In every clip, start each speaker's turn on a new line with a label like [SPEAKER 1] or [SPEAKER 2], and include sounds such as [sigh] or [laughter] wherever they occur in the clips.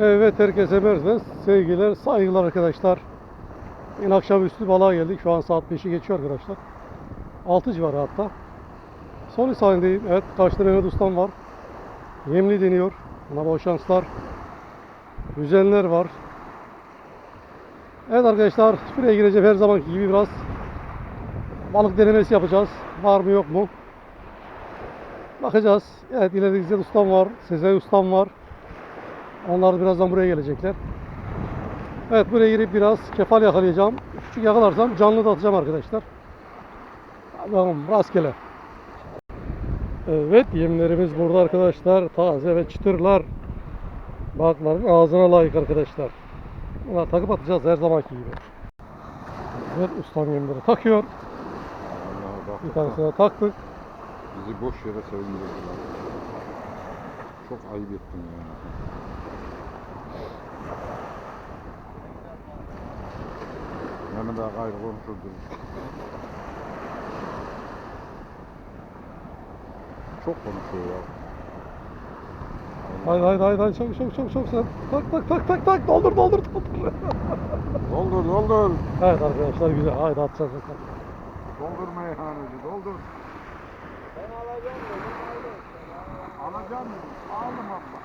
[SPEAKER 1] Evet herkese merhaba. Sevgiler, saygılar arkadaşlar. Yine akşamüstü balığa geldik. Şu an saat 5'i geçiyor arkadaşlar. 6 civarı hatta. Son sahindeyim. Evet karşıda Mehmet Ustam var. Yemli deniyor. Buna bol şanslar. Yüzenler var. Evet arkadaşlar buraya gireceğim her zamanki gibi biraz balık denemesi yapacağız. Var mı yok mu? Bakacağız. Evet ileride İzzet Ustam var. Sezai Ustam var. Onlar da birazdan buraya gelecekler. Evet buraya girip biraz kefal yakalayacağım. Küçük yakalarsam canlı da atacağım arkadaşlar. Tamam rastgele. Evet yemlerimiz burada arkadaşlar. Taze ve çıtırlar. Balıkların ağzına layık arkadaşlar. Buna takıp atacağız her zamanki gibi. Evet ustam yemleri takıyor.
[SPEAKER 2] Allah
[SPEAKER 1] Bir tanesine taktık.
[SPEAKER 2] bizi boş yere sevindirdiler. Çok ayıp ettin ya. Yani daha gayrı konuşurdu. Çok konuşuyor ya.
[SPEAKER 1] Haydi haydi haydi haydi çabuk çabuk çabuk çabuk sen. Tak tak tak tak tak doldur doldur doldur.
[SPEAKER 2] Doldur doldur.
[SPEAKER 1] evet arkadaşlar güzel. Haydi atacağız bakalım.
[SPEAKER 2] Doldur meyhaneci doldur.
[SPEAKER 3] Ben alacağım dedim.
[SPEAKER 2] Alacağım dedim. Aldım abla.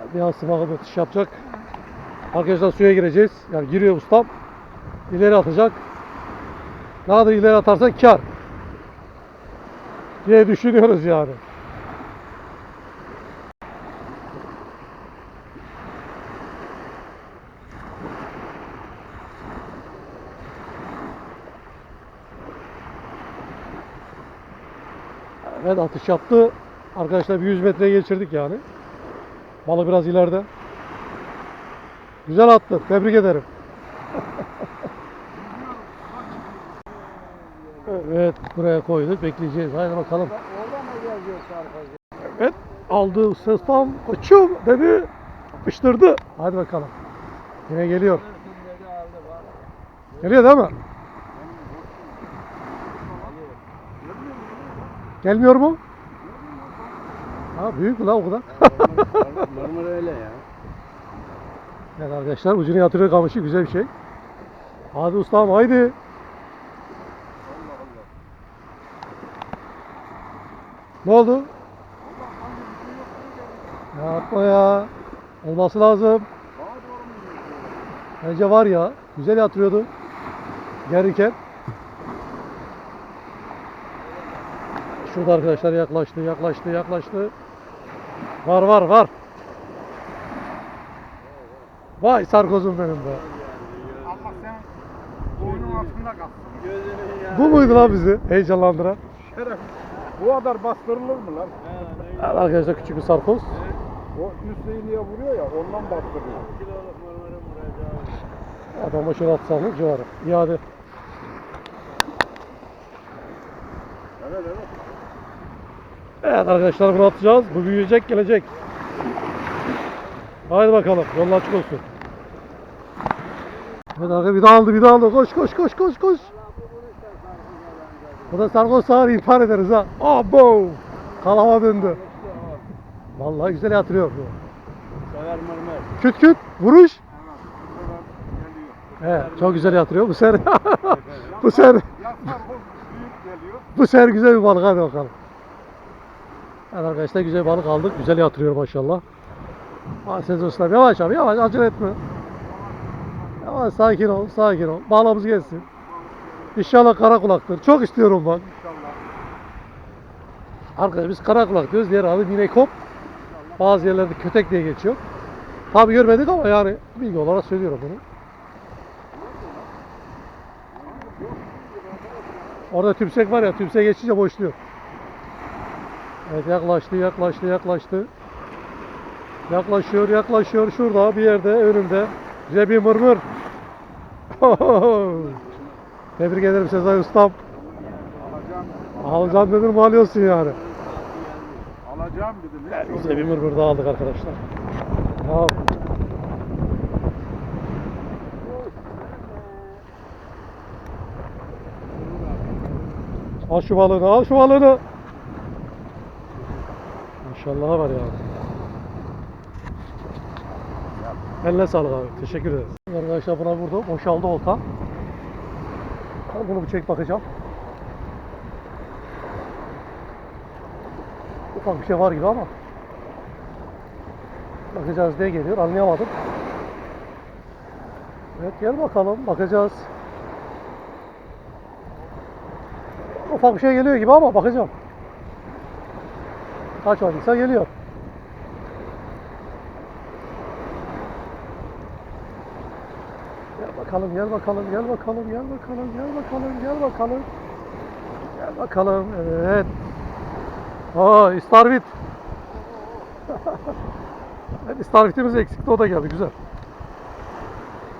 [SPEAKER 1] Yani biraz sıvaklı atış yapacak. Arkadaşlar suya gireceğiz. Yani giriyor ustam. İleri atacak. Ne kadar ileri atarsan kar. Diye düşünüyoruz yani. Evet atış yaptı. Arkadaşlar bir 100 metreye geçirdik yani. Balı biraz ileride. Güzel attı. Tebrik ederim. Evet buraya koyduk. Bekleyeceğiz. Haydi bakalım.
[SPEAKER 3] Mı?
[SPEAKER 1] Evet aldı sestam. Koçum dedi. Yapıştırdı. Hadi bakalım. Yine geliyor. Geliyor değil mi? Gelmiyor mu? Ha büyük lan o kadar?
[SPEAKER 3] Marmara öyle ya.
[SPEAKER 1] Evet arkadaşlar ucunu yatırıyor kamışı güzel bir şey. Hadi ustam haydi. Ne oldu? Ya yapma ya. Olması lazım. Bence var ya. Güzel yatırıyordu. Gelirken. Şurada arkadaşlar yaklaştı, yaklaştı, yaklaştı. Var var var. Vay sarkozum benim be.
[SPEAKER 2] Allah sen boynun altında kal.
[SPEAKER 3] Gözünü ya.
[SPEAKER 1] Bu muydu lan bizi heyecanlandıran?
[SPEAKER 2] Şeref. Bu kadar bastırılır mı lan?
[SPEAKER 1] Evet arkadaşlar küçük bir sarkoz.
[SPEAKER 2] O üst iğneye vuruyor ya ondan bastırıyor.
[SPEAKER 3] Vuracağım.
[SPEAKER 1] Adam başına atsanız civarı. İade.
[SPEAKER 2] Evet evet.
[SPEAKER 1] Evet arkadaşlar bunu atacağız. Bu büyüyecek gelecek. Haydi bakalım. Yolun açık olsun. Evet arkadaşlar bir daha aldı bir daha aldı. Koş koş koş koş koş. Bu da sarkoz sağır ihbar ederiz ha. Abo. Kalama döndü. Vallahi güzel yatırıyor bu.
[SPEAKER 3] Sever marmara.
[SPEAKER 1] Küt küt vuruş. Evet çok güzel yatırıyor bu ser. [laughs] bu ser.
[SPEAKER 2] Bu
[SPEAKER 1] sefer güzel bir balık hadi bakalım. Evet arkadaşlar güzel balık aldık. Güzel yatırıyor maşallah. Sezer Usta yavaş abi yavaş acele etme. Yavaş sakin ol sakin ol. Balığımız gelsin. İnşallah kara kulaktır. Çok istiyorum bak.
[SPEAKER 2] İnşallah.
[SPEAKER 1] Arkadaşlar biz kara kulak diyoruz. Diğer adı minekop. Bazı yerlerde kötek diye geçiyor. Tabi görmedik ama yani bilgi olarak söylüyorum bunu. Orada tümsek var ya tümsek geçince boşluyor. Evet yaklaştı yaklaştı yaklaştı. Yaklaşıyor yaklaşıyor şurada bir yerde önümde. Bir mırmır. [laughs] Tebrik ederim Sezai Ustam.
[SPEAKER 2] Alacağım.
[SPEAKER 1] Mi alıyorsun yani.
[SPEAKER 2] Alacağım dedim. Yok.
[SPEAKER 1] Güzel bir mırmır daha aldık arkadaşlar. Tamam. Al şu balığını, al şu balığını. Maşallah var ya.
[SPEAKER 2] Ya
[SPEAKER 1] Eline sağlık abi. Teşekkür ederiz. Arkadaşlar buna vurdu. Boşaldı olta. Ben Bunu bir çek bakacağım. Ufak bir şey var gibi ama. Bakacağız diye geliyor. Anlayamadım. Evet gel bakalım. Bakacağız. Ufak bir şey geliyor gibi ama bakacağım. Kaç olduysa geliyor. Gel bakalım, gel bakalım, gel bakalım, gel bakalım, gel bakalım, gel bakalım. Gel bakalım, evet. Aa, İstarvit. [laughs] evet, İstarvitimiz eksikti, o da geldi, güzel.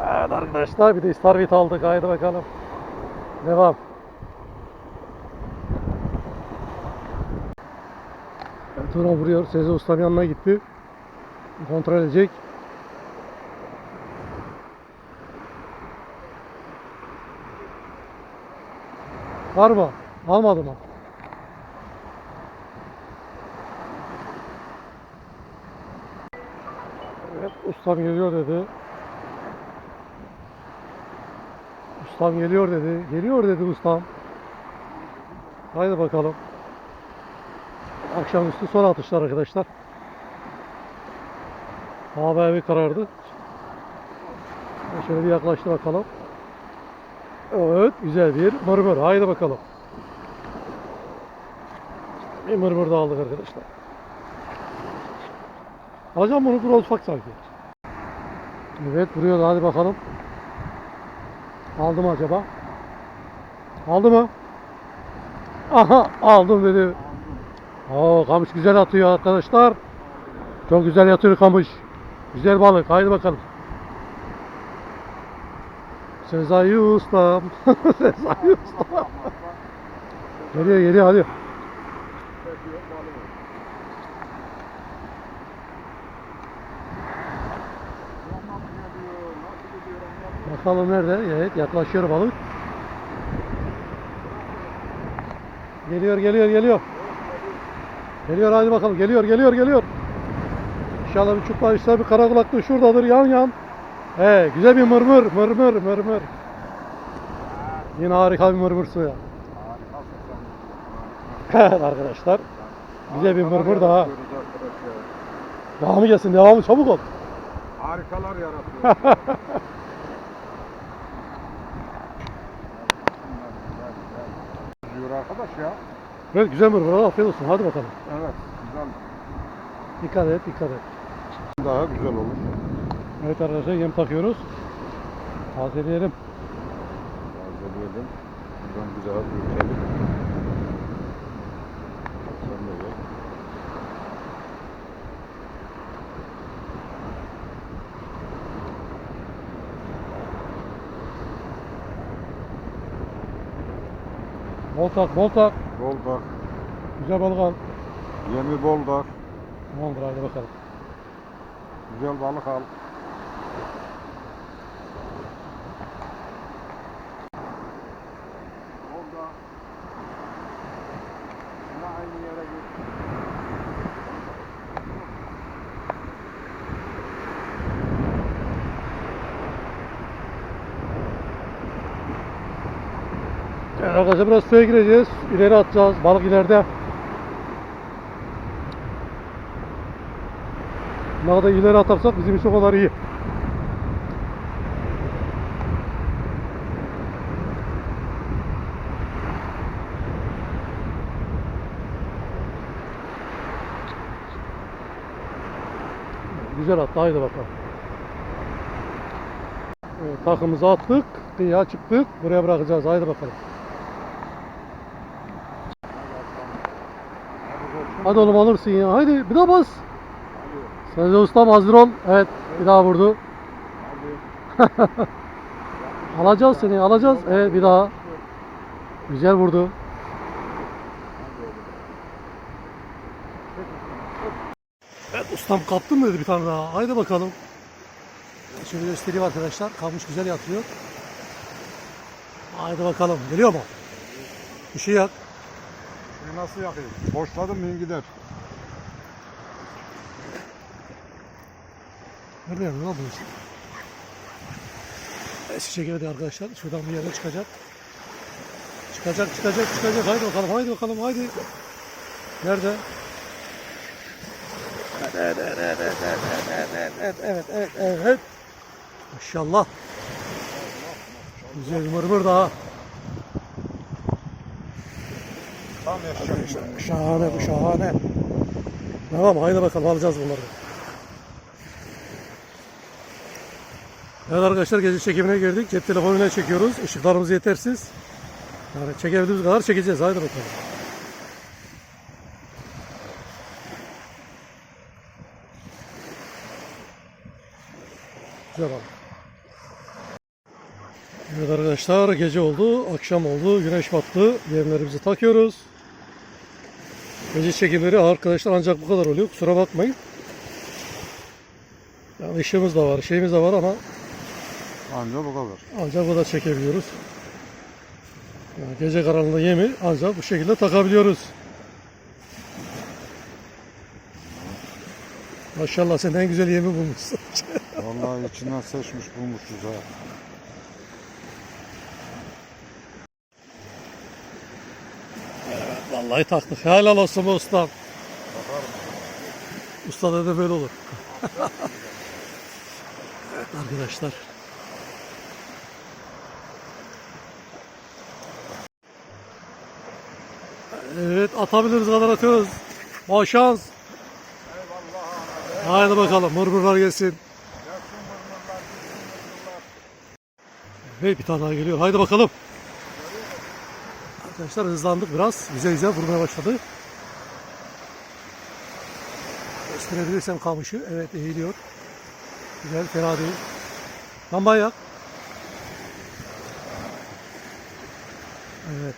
[SPEAKER 1] Evet arkadaşlar, bir de İstarvit aldık, haydi bakalım. Devam. Ona vuruyor, Seze Usta'nın yanına gitti. Kontrol edecek. Var mı? Almadı mı? Evet, ustam geliyor dedi. Ustam geliyor dedi. Geliyor dedi ustam. Haydi bakalım. Akşamüstü son atışlar arkadaşlar. Hava bir karardı. Şöyle bir yaklaştı bakalım. Evet, güzel bir mırmır. Haydi bakalım. Bir mırmır da aldık arkadaşlar. Alacağım bunu biraz ufak sanki. Evet, vuruyor. Hadi bakalım. Aldı mı acaba? Aldı mı? Aha, aldım dedi. Oo, kamış güzel atıyor arkadaşlar. Çok güzel yatıyor kamış. Güzel balık. Haydi bakalım. Sezai ustam. [laughs] Sezai ustam. geliyor geliyor hadi. Bakalım nerede? Evet yaklaşıyor balık. Geliyor geliyor geliyor. Geliyor hadi bakalım geliyor geliyor geliyor. İnşallah bir çupra işte bir kara kulaklı şuradadır yan yan. He güzel bir mırmır mırmır mırmır. Yine harika bir mırmır suya. Evet arkadaşlar. Güzel bir mırmır daha.
[SPEAKER 2] Ya.
[SPEAKER 1] Devamı gelsin devamı çabuk ol.
[SPEAKER 2] Harikalar [laughs] yaratıyor. Arkadaş ya.
[SPEAKER 1] Evet güzel mırmır afiyet olsun hadi bakalım.
[SPEAKER 2] Evet, güzel.
[SPEAKER 1] Dikkat et dikkat et.
[SPEAKER 2] Daha güzel olur.
[SPEAKER 1] Evet arkadaşlar yem takıyoruz. Tazeleyelim.
[SPEAKER 2] Tazeleyelim. Buradan güzel büyütelim. Sen de gel.
[SPEAKER 1] Bol tak bol tak.
[SPEAKER 2] Bol da,
[SPEAKER 1] Güzel balık al.
[SPEAKER 2] yemi bol da,
[SPEAKER 1] Tamamdır hadi bakalım.
[SPEAKER 2] güzel balık al. Bol da. Yine aynı yere git.
[SPEAKER 1] Arkadaşlar biraz suya gireceğiz. İleri atacağız. Balık ileride. Ne kadar ileri atarsak bizim için o kadar iyi. Güzel attı. Haydi bakalım. Evet, takımızı attık. Kıyıya çıktık. Buraya bırakacağız. Haydi bakalım. Hadi oğlum alırsın ya. Haydi bir daha bas. Sezde ustam hazır ol. Evet bir daha vurdu. [laughs] alacağız seni alacağız. Evet bir daha. Güzel vurdu. Evet ustam kaptın mı dedi bir tane daha. Haydi bakalım. Şöyle göstereyim arkadaşlar. Kalmış güzel yatıyor. Haydi bakalım. Geliyor mu? Işığı yak.
[SPEAKER 2] Bak nasıl yakıyor. Boşladım mı gider.
[SPEAKER 1] Nerede ne oldu işte? Eskişehir'de arkadaşlar şuradan bir yere çıkacak. Çıkacak çıkacak çıkacak. Haydi bakalım haydi bakalım haydi. Nerede? Evet evet evet evet evet evet evet evet. Maşallah. Güzel mırmır daha.
[SPEAKER 2] Tam yaşamış.
[SPEAKER 1] Şahane bu şahane. Tamam haydi bakalım alacağız bunları. Evet arkadaşlar gece çekimine girdik. Cep telefonuyla çekiyoruz. Işıklarımız yetersiz. Yani çekebildiğimiz kadar çekeceğiz. Haydi bakalım. Güzel abi. Evet arkadaşlar gece oldu, akşam oldu, güneş battı. Yemlerimizi takıyoruz. Gece çekimleri arkadaşlar ancak bu kadar oluyor. Kusura bakmayın. Yani ışığımız da var, şeyimiz de var ama
[SPEAKER 2] Anca bu kadar.
[SPEAKER 1] ancak bu kadar çekebiliyoruz. Yani gece karanlığında yemi ancak bu şekilde takabiliyoruz. Maşallah sen en güzel yemi bulmuşsun. [laughs]
[SPEAKER 2] Vallahi içinden seçmiş bulmuşuz ha.
[SPEAKER 1] Vallahi taktık. Helal olsun be ustam. Usta da böyle olur. evet [laughs] arkadaşlar. Evet atabiliriz kadar atıyoruz. Bol şans. Haydi bakalım mırmırlar gelsin. Ve bir tane daha geliyor. Haydi bakalım. Arkadaşlar hızlandık biraz. Güzel güzel vurmaya başladı. Gösterebilirsem kamışı. Evet eğiliyor. Güzel fena değil. Lamba yak. Evet.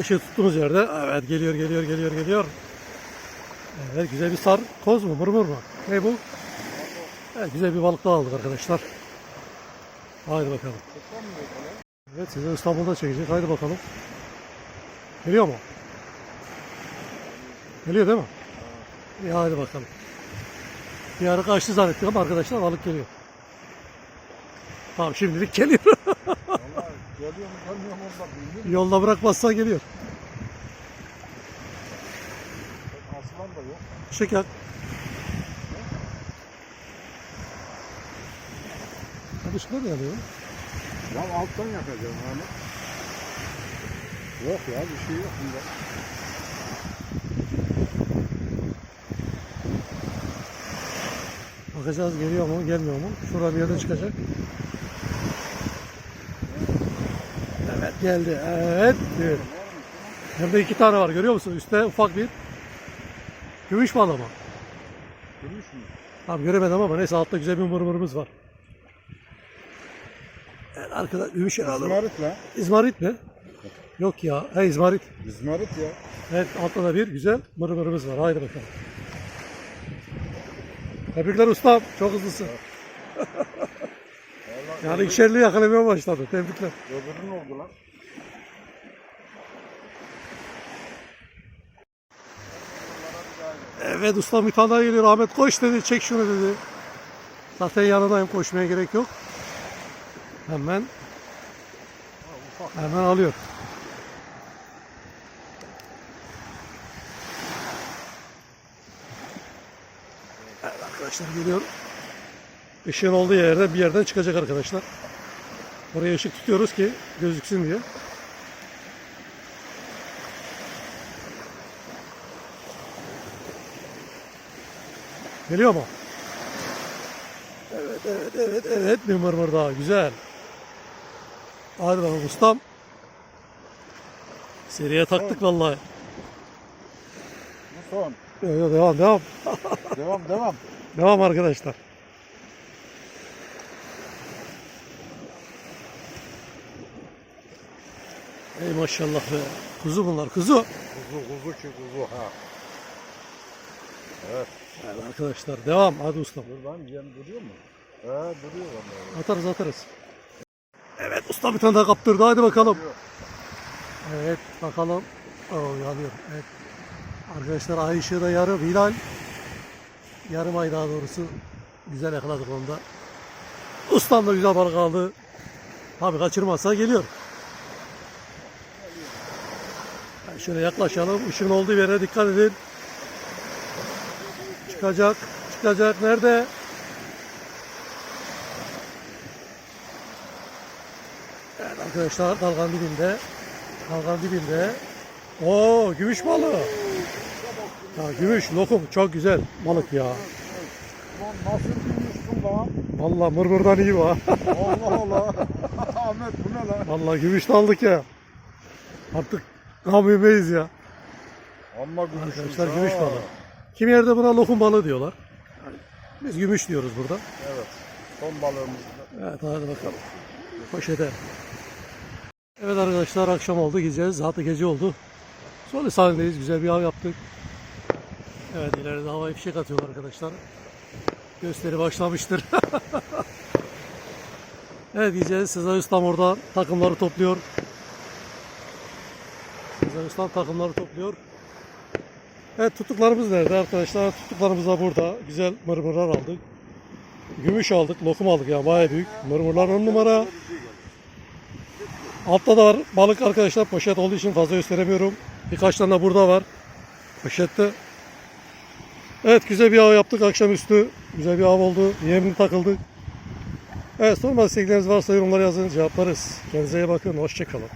[SPEAKER 1] Işığı tuttuğumuz yerde. Evet geliyor geliyor geliyor geliyor. Evet güzel bir sar. Koz mu mırmır mı? Ne bu? Evet güzel bir balık daha aldık arkadaşlar. Haydi bakalım. Evet size İstanbul'da çekecek. Haydi bakalım. Geliyor mu? Geliyor değil mi? İyi hadi bakalım. Bir ara kaçtı zannettik ama arkadaşlar balık geliyor. Tamam şimdilik geliyor. [laughs]
[SPEAKER 2] Vallahi geliyor mu gelmiyor mu orada bilmiyorum.
[SPEAKER 1] Yolda bırakmazsa geliyor.
[SPEAKER 2] Aslan da yok.
[SPEAKER 1] Şeker. Hadi ışıklar da yanıyor.
[SPEAKER 2] Ya alttan yakacağım hani. Yok ya bir şey yok bunda.
[SPEAKER 1] Bakacağız geliyor mu gelmiyor mu? Şurada bir yerden çıkacak. Evet geldi. Evet. evet. Hem de iki tane var görüyor musun? Üstte ufak bir gümüş balı mı?
[SPEAKER 2] Gümüş mü?
[SPEAKER 1] Tam göremedim ama neyse altta güzel bir mırmırımız var. Arkada gümüş herhalde.
[SPEAKER 2] İzmarit lan.
[SPEAKER 1] İzmarit mi? Yok ya. He İzmarit.
[SPEAKER 2] İzmarit ya.
[SPEAKER 1] Evet altta da bir güzel mırmırımız var. Haydi bakalım. Tebrikler ustam. Çok hızlısın. [laughs] yani ikişerli yakalamaya başladı. Tebrikler.
[SPEAKER 2] Öbürü ne oldu lan?
[SPEAKER 1] Evet ustam bir tane daha geliyor. Ahmet koş dedi. Çek şunu dedi. Zaten yanındayım. Koşmaya gerek yok. Hemen hemen alıyor. Evet arkadaşlar geliyor. Işığın olduğu yerde bir yerden çıkacak arkadaşlar. Oraya ışık tutuyoruz ki gözüksün diye. Geliyor mu? Evet, evet, evet, evet. Bir mırmır daha. Güzel. Hadi bakalım ustam. Seriye taktık vallahi.
[SPEAKER 2] Bu son.
[SPEAKER 1] Yo, yo, devam, devam. [laughs]
[SPEAKER 2] devam devam.
[SPEAKER 1] Devam arkadaşlar. Ey maşallah be. Kuzu bunlar, kuzu.
[SPEAKER 2] Kuzu kuzu ki kuzu ha.
[SPEAKER 1] Evet arkadaşlar devam. Hadi ustam.
[SPEAKER 2] Dur lan yem duruyor mu? He duruyor vallahi.
[SPEAKER 1] Atarız atarız. Usta bir tane daha kaptırdı. Hadi bakalım. Evet bakalım. Oo yanıyor. Evet. Arkadaşlar ay ışığı da yarım. Hilal. Yarım ay daha doğrusu Güzel yakaladık onu da. Ustam da güzel balık aldı. Tabi kaçırmazsa geliyor. Yani şöyle yaklaşalım. Işığın olduğu yere dikkat edin. Çıkacak. Çıkacak. Nerede? Arkadaşlar dalgan dibinde. Dalgan dibinde. Oo gümüş balığı. Ya gümüş lokum çok güzel balık ya.
[SPEAKER 2] Lan nasıl bilmişsin lan?
[SPEAKER 1] Vallahi mırmırdan iyi ha.
[SPEAKER 2] Allah Allah. [laughs] Ahmet bu ne lan?
[SPEAKER 1] Vallahi gümüş de aldık ya. Artık gam yemeyiz ya.
[SPEAKER 2] Amma gümüş.
[SPEAKER 1] Arkadaşlar gümüş balığı. Kim yerde buna lokum balığı diyorlar. Biz gümüş diyoruz burada.
[SPEAKER 2] Evet. Son balığımız.
[SPEAKER 1] Evet hadi bakalım. Poşete. Evet arkadaşlar akşam oldu gideceğiz. Zaten gece oldu. Sonra sahnedeyiz. Güzel bir av yaptık. Evet ileride havaya fişek atıyorlar arkadaşlar. Gösteri başlamıştır. [laughs] evet gideceğiz. Sezai Ustam orada takımları topluyor. Sezai Ustam takımları topluyor. Evet tuttuklarımız nerede arkadaşlar? Tuttuklarımız da burada. Güzel mırmırlar aldık. Gümüş aldık, lokum aldık ya baya büyük. Mırmırlar on numara. Altta da var balık arkadaşlar poşet olduğu için fazla gösteremiyorum. Birkaç tane burada var. Poşette. Evet güzel bir av yaptık akşamüstü. Güzel bir av oldu. Yemli takıldık. Evet sorma istekleriniz varsa yorumlara yazın cevaplarız. Kendinize iyi bakın. Hoşçakalın.